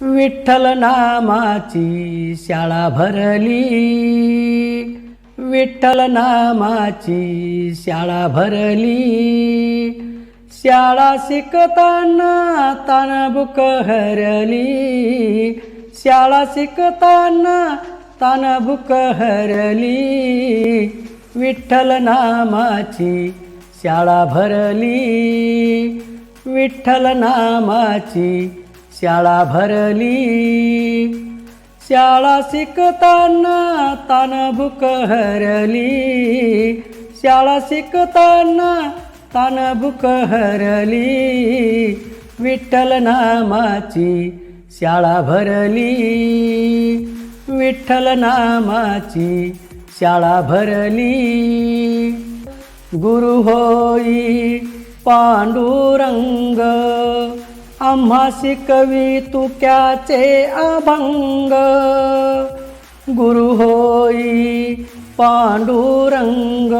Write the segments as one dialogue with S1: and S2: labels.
S1: विठ्ठल नामाची शाळा भरली. विठ्ठल नामाची शाळा भरली. शाळा शिकताना तानबुक हरली. शाळा शिकताना तानबुक हरली. विठ्ठल नामाची शाळा भरली. विठ्ठल नामाची शाळा भरली. शाळा शिकताना तानबुक हरली. शाळा शिकताना तानबुक हरली. विठ्ठल नामाची शाळा भरली. विठ्ठल नामाची शाळा भरली. गुरु होई पांडुरंग आम्हा शिकवी तुक्याचे अभंग. गुरु होई पांडुरंग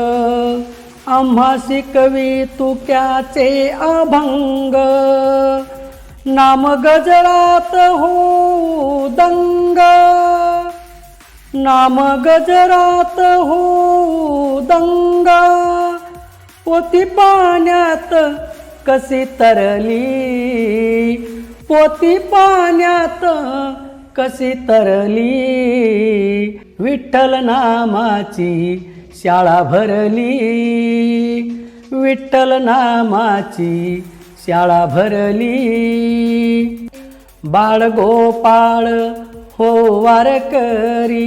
S1: आम्हा शिकवी तुक्याचे अभंग. नाम गजरात हो दंग नाम गजरात हो दंग. पोती पाण्यात कशी तरली? पोती पाण्यात कशी तरली? विठ्ठल नामाची शाळा भरली. विठ्ठल नामाची शाळा भरली. बाळ गोपाळ हो वारकरी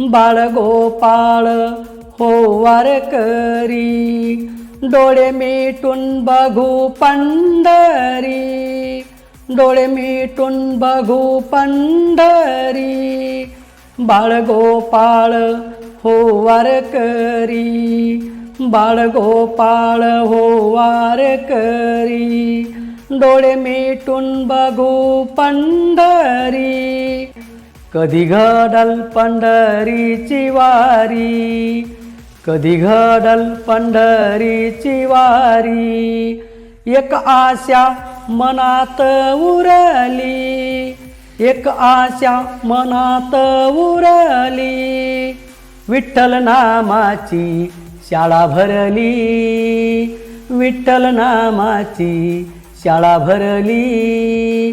S1: बाळ गोपाळ हो वारकरी डोळे मिटून बघू पंढरी. डोळे मिटून बघू पंढरी. बाळ गोपाळ हो वारकरी बाळ गोपाळ हो वारकरी डोळे मिटून बघू पंढरी. कधी घडल पंढरीची वारी. कधी घडल पंढरीची वारी? एक आशा मनात उरली. एक आशा मनात उरली. विठ्ठल नामाची शाळा भरली. विठ्ठल नामाची शाळा भरली.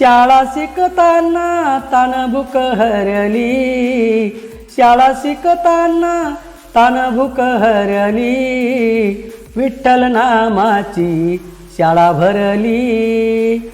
S1: शाळा शिकताना तानबुक हरली. शाळा शिकताना तानबुक हरली विठ्ठल नामाची शाळा भरली.